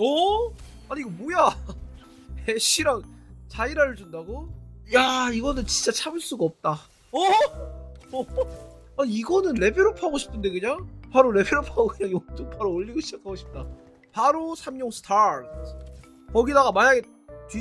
어? 아니 이거 뭐야? 애쉬랑 자이라를 준다고? 야 이거는 진짜 참을 수가 없다. 어? 어? 아니 이거는 레벨업 하고 싶은데 그냥? 바로 레벨업하고 그냥 용돈 바로 올리고 시작하고 싶다. 바로 삼용 스타트. 거기다가 만약에 뒤,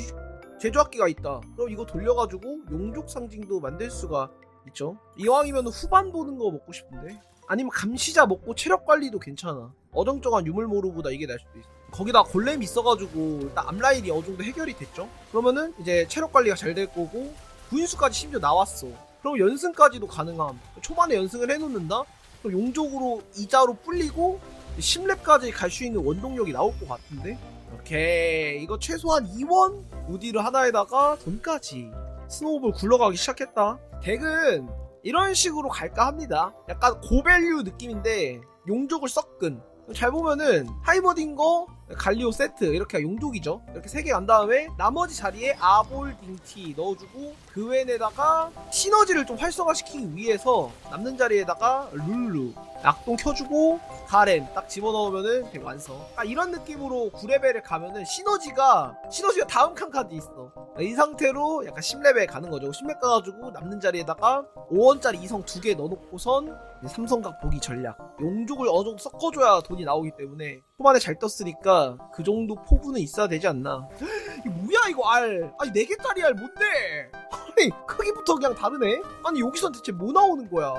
제조학기가 있다. 그럼 이거 돌려가지고 용족 상징도 만들 수가 있죠. 이왕이면 후반 보는 거 먹고 싶은데. 아니면 감시자 먹고 체력 관리도 괜찮아. 어정쩡한 유물모루보다 이게 나을 수도 있어. 거기다 골렘 있어가지고 일단 앞라인이 어느 정도 해결이 됐죠. 그러면은 이제 체력 관리가 잘 될 거고 구인수까지 심지어 나왔어. 그럼 연승까지도 가능함. 초반에 연승을 해놓는다. 그럼 용족으로 이자로 불리고 10렙까지 갈 수 있는 원동력이 나올 것 같은데. 오케이 이거 최소한 2원 우디를 하나에다가 돈까지 스노우볼 굴러가기 시작했다. 덱은 이런 식으로 갈까 합니다. 약간 고밸류 느낌인데 용족을 섞은. 잘 보면은 하이머딩거 갈리오 세트 이렇게 용족이죠. 이렇게 세 개 간 다음에 나머지 자리에 아볼 딩티 넣어주고 그 외에다가 시너지를 좀 활성화시키기 위해서 남는 자리에다가 룰루 낙동 켜주고 가렌 딱 집어넣으면은 완성. 딱 이런 느낌으로 9레벨에 가면은 시너지가 시너지가 다음 칸 카드 있어. 이 상태로 약간 10레벨 가는 거죠. 10레벨 가가지고 남는 자리에다가 5원짜리 이성 두 개 넣어놓고선 삼성각 보기 전략. 용족을 어느 정도 섞어줘야 돈이 나오기 때문에 초반에 잘 떴으니까 그 정도 포부는 있어야 되지 않나. 이거 뭐야 이거 알? 아니 4 개짜리 알 뭔데? 아니 크기부터 그냥 다르네. 아니 여기선 대체 뭐 나오는 거야?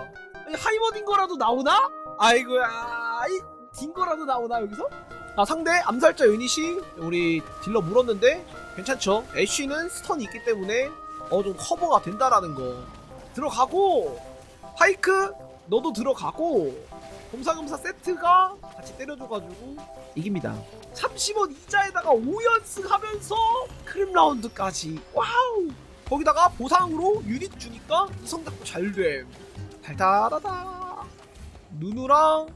아니 하이머딘 거라도 나오나? 아이고야 이 딩거라도 나오나 여기서? 아 상대 암살자 유닛이 우리 딜러 물었는데 괜찮죠? 애쉬는 스턴이 있기 때문에 정도 커버가 된다라는 거 들어가고 하이크 너도 들어가고 검사검사 세트가 같이 때려줘가지고 이깁니다. 30원 이자에다가 5연승 하면서 크림 라운드까지. 와우! 거기다가 보상으로 유닛 주니까 이성작도 잘됨. 달달하다. 누누랑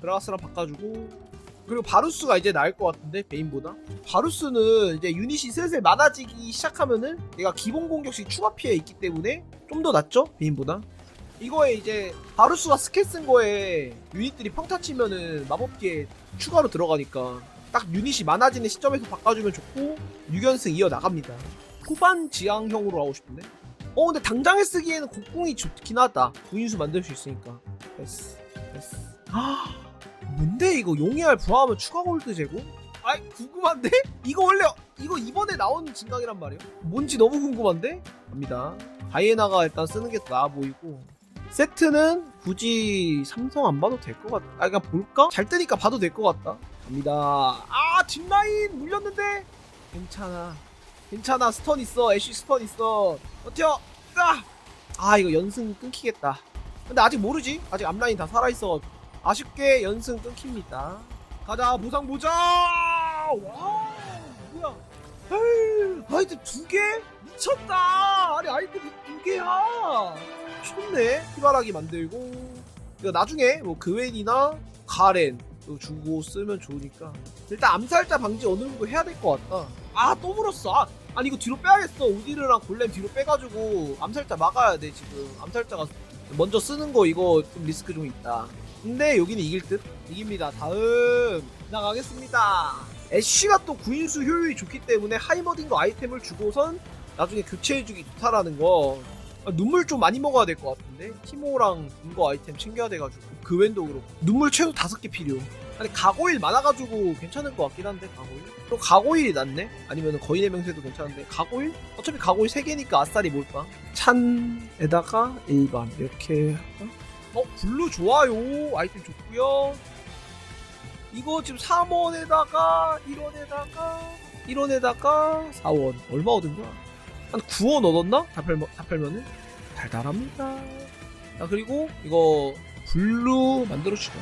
드라가스랑 바꿔주고. 그리고 바루스가 이제 나을 것 같은데 베인보다. 바루스는 이제 유닛이 슬슬 많아지기 시작하면은 얘가 기본 공격식 추가 피해 있기 때문에 좀 더 낫죠? 베인보다 이거에 이제 바루스가 스킬 쓴 거에 유닛들이 평타 치면은 마법기에 추가로 들어가니까 딱 유닛이 많아지는 시점에서 바꿔주면 좋고 6연승 이어 나갑니다. 후반 지향형으로 하고 싶은데? 어 근데 당장에 쓰기에는 곡궁이 좋긴 하다. 구인수 만들 수 있으니까. 됐어 됐어. 아 뭔데 이거? 용의알 부하하면 추가 골드 제공? 아이 궁금한데? 이거 원래 이거 이번에 나오는 진강이란 말이야 뭔지 너무 궁금한데? 갑니다. 다이애나가 일단 쓰는 게 더 나아 보이고 세트는 굳이 삼성 안 봐도 될 것 같아 아 그냥 볼까? 잘 뜨니까 봐도 될 것 같다. 갑니다. 아 뒷라인 물렸는데? 괜찮아. 괜찮아. 스턴 있어. 애쉬 스턴 있어. 버텨. 아! 아 이거 연승 끊기겠다. 근데 아직 모르지? 아직 앞라인 다 살아있어 아쉽게 연승 끊깁니다. 가자. 보상 보자! 와 아이템 두 개? 미쳤다. 아니 아이템 두 개야. 좋네. 희바라기 만들고. 이거 나중에 뭐 그웬이나 가렌 이거 주고 쓰면 좋으니까. 일단 암살자 방지 어느 정도 해야 될 것 같다. 아 또 물었어. 아, 아니 이거 뒤로 빼야겠어. 우디르랑 골렘 뒤로 빼가지고 암살자 막아야 돼 지금. 암살자가 먼저 쓰는 거 이거 좀 리스크 좀 있다. 근데 여기는 이길 듯. 이깁니다. 다음. 나가겠습니다 애쉬가 또 구인수 효율이 좋기 때문에 하이머딩거 아이템을 주고선 나중에 교체해주기 좋다라는 거. 아, 눈물 좀 많이 먹어야 될 것 같은데? 티모랑 인거 아이템 챙겨야 돼가지고. 그 웬도 그렇고. 눈물 최소 다섯 개 필요. 아니 가고일 많아가지고 괜찮을 것 같긴 한데 가고일? 또 가고일이 낫네? 아니면 거인의 명세도 괜찮은데? 가고일? 어차피 가고일 세 개니까 아싸리 몰빵 찬에다가 일반 이렇게 할까? 어 블루 좋아요. 아이템 좋고요 이거 지금 3원에다가 1원에다가 1원에다가 4원. 얼마 얻은 거야? 한 9원 얻었나? 다, 팔, 다 팔면은? 달달합니다. 자 그리고 이거 블루 만들어주자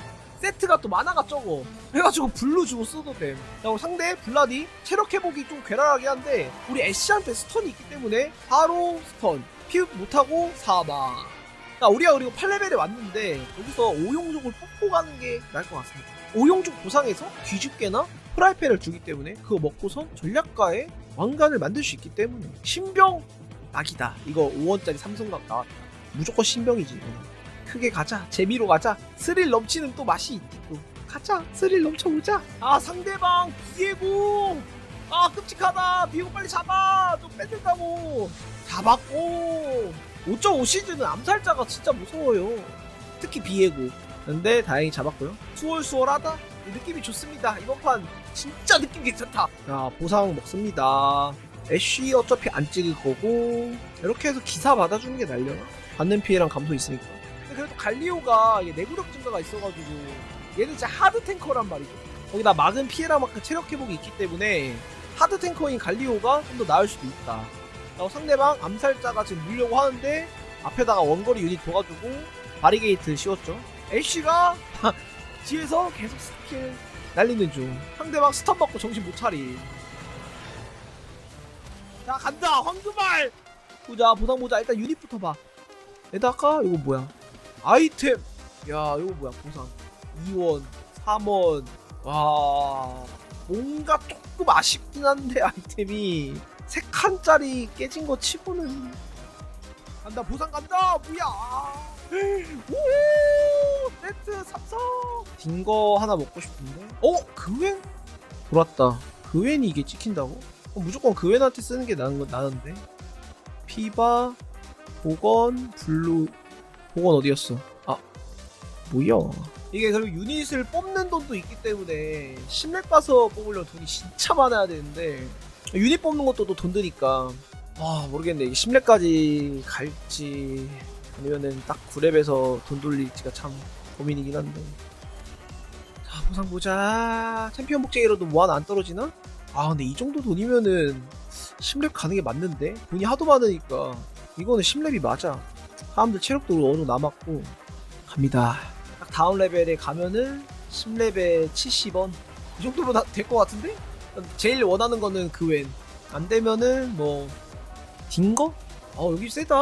세트가 또 만화가 적어. 그래가지고 블루 주고 써도 돼. 자, 그리고 상대 블라디 체력 회복이 좀 괴랄하게 한데 우리 애쉬한테 스턴이 있기 때문에 바로 스턴. 피흡 못하고 사망 자, 우리가 그리고 8레벨에 왔는데 여기서 오용족을 뽑고 가는 게 나을 것 같습니다. 오용족 보상에서 뒤집개나 프라이팬을 주기 때문에 그거 먹고선 전략가에 왕관을 만들 수 있기 때문에 신병 낙이다. 이거 5원짜리 삼성각 나왔다. 무조건 신병이지. 크게 가자. 재미로 가자. 스릴 넘치는 또 맛이 있고. 가자. 스릴 넘쳐보자. 아 상대방 비에고! 끔찍하다. 비고 빨리 잡아! 좀 뺏는다고. 잡았고 5.5 시즌은 암살자가 진짜 무서워요. 특히 비에고. 근데 다행히 잡았고요. 수월수월하다? 이 느낌이 좋습니다. 이번 판 진짜 느낌 괜찮다. 자 보상 먹습니다. 애쉬 어차피 안 찍을 거고 이렇게 해서 기사 받아주는 게 날려나? 받는 피해랑 감소 있으니까. 근데 그래도 갈리오가 내구력 증가가 있어가지고 얘는 진짜 하드 탱커란 말이죠. 거기다 막은 피해랑 만큼 체력 회복이 있기 때문에 하드 탱커인 갈리오가 좀 더 나을 수도 있다 상대방 암살자가 지금 물려고 하는데 앞에다가 원거리 유닛 둬가지고 바리게이트 씌웠죠. 애쉬가 뒤에서 계속 스킬 날리는 중. 상대방 스턴 받고 정신 못 차리 자 간다! 황금알! 보자 보상 보자. 일단 유닛부터 봐. 에다가 이거 뭐야? 아이템! 야 이거 뭐야? 보상. 2원 3원. 와 뭔가 조금 아쉽긴 한데 아이템이 3칸짜리 깨진 거 치고는 간다 보상 간다 뭐야 오 세트 삼성 딩거 하나 먹고 싶은데 어? 그웬? 돌았다 그웬이 이게 찍힌다고? 어, 무조건 그웬한테 쓰는 게 나은 건 나는데 피바 보건 블루 보건 어디였어? 아 뭐야 이게 그리고 유닛을 뽑는 돈도 있기 때문에 신맥 가서 뽑으려면 돈이 진짜 많아야 되는데 유닛 뽑는 것도 또 돈 드니까. 아 모르겠네. 이게 심례까지 갈지 아니면은 딱 9렙에서 돈 돌릴지가 참 고민이긴 한데. 자 보상 보자. 챔피언 복제기로도 뭐 하나 안 떨어지나? 아 근데 이 정도 돈이면은 심렙 가는 게 맞는데? 돈이 하도 많으니까. 이거는 심렙이 맞아. 사람들 체력도 어느 정도 남았고. 갑니다. 딱 다음 레벨에 가면은 10레벨 70원. 이 정도면 될것 같은데? 제일 원하는 거는 그웬 안 되면은 뭐 딩거? 어 여기 세다.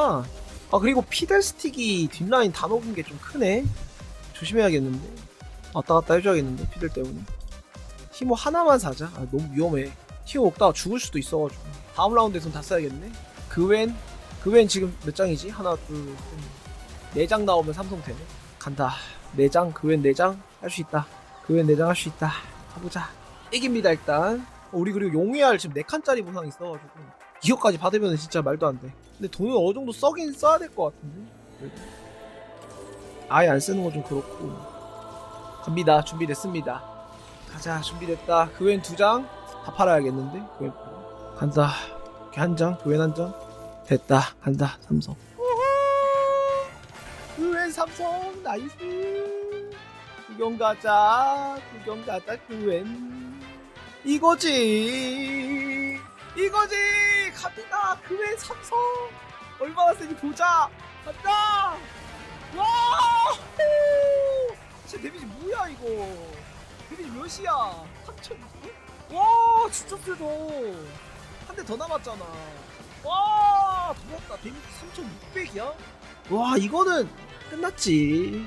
아 그리고 피델 스틱이 뒷라인 다 먹은 게 좀 크네. 조심해야겠는데. 왔다 갔다 해줘야겠는데 피델 때문에. 티모 하나만 사자. 아, 너무 위험해. 티모 먹다가 죽을 수도 있어가지고. 다음 라운드에선 다 써야겠네. 그웬 그웬 지금 몇 장이지? 하나 둘 네 장 나오면 삼성 되네. 간다. 네장 그웬 네장 할 수 있다. 그웬 네장 할 수 있다. 가보자 이깁니다 일단. 어, 우리 그리고 용의할 지금 4칸짜리 보상 있어가지고. 이거까지 받으면 진짜 말도 안돼. 근데 돈을 어느 정도 써긴 써야 될 것 같은데. 아예 안 쓰는 건 좀 그렇고. 갑니다. 준비됐습니다. 가자 준비됐다. 그웬 두장 다 팔아야겠는데? 그웬 간다. 이렇게 한장 그웬 한장. 됐다. 간다. 삼성. 그웬 삼성. 나이스. 구경 가자. 구경 가자 그웬 이거지. 이거지. 갑니다. 그웬 삼성. 얼마나 세니 보자. 간다. 와! 후! 진짜 데미지 뭐야 이거? 데미지 몇이야? 3,200? 와 진짜 세다. 한 대 더 남았잖아. 와 돌았다. 데미지 3,600이야? 와 이거는 끝났지.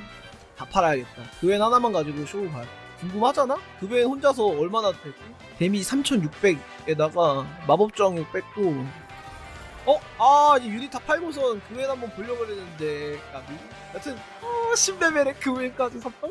다 팔아야겠다. 그웬 하나만 가지고 쇼 봐. 궁금하잖아? 그웬 혼자서 얼마나 되지? 데미지 3600에다가 마법정액 뺐고 어? 아 유닛 다 팔고선 그웬 한번 그랬는데 까비 여튼 아 10레벨에 그웬까지 샀다